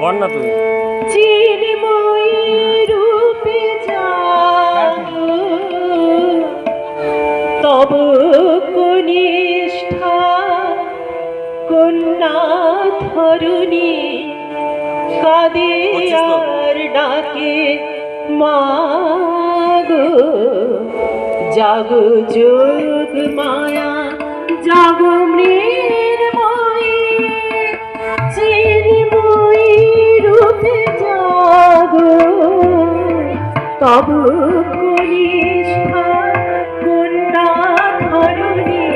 কর না তুই রূপে তব কনিষ্ঠা কন্যা ধরুণী কাঁদে আর ডাকে মাগো জাগো যোগ মায়া। তব কনিষ্ঠা কন্যা ধরণী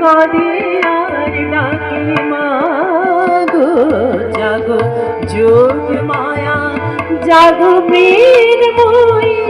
কাঁদে আর ডাকে মাগো জাগো যোগ মায়া জাগো বীর মা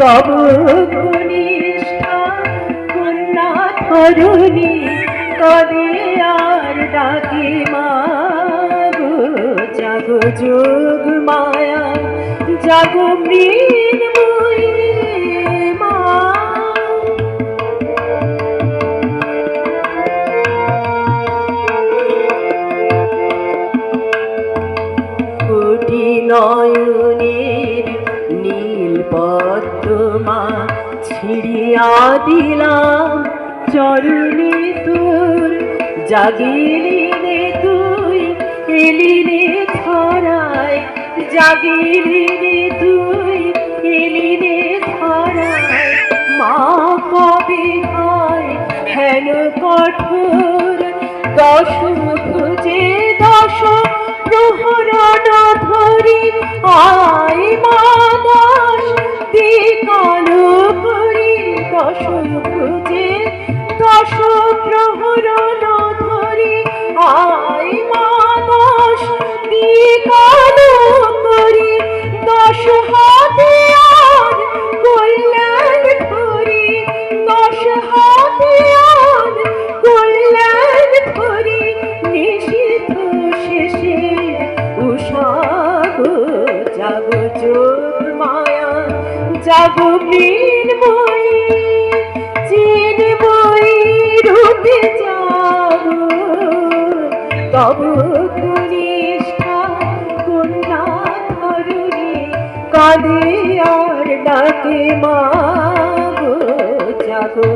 তব কনিষ্ঠা কন্যা ধরুণী কদে আর ডাকি মাগো জাগো যোগ মায়া জাগো মৃন্ময়ী মা ছিড়িয়া দিলাম। চরণে তোর জাগিলি রে তুই, এলি রে ধরায়। জাগিলি রে তুই, এলি রে ধরায়। মা কবে হয় হেন কঠোর, দশ চোখ মায়া জাগো মৃন্ময়ী চিন্ময়ী রূপে জাগো তব কাঁদে আর ডাকে মাগো জাগো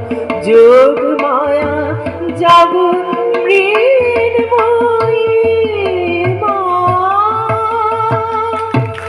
যোগ মায়া জাগো মৃন্ময়ী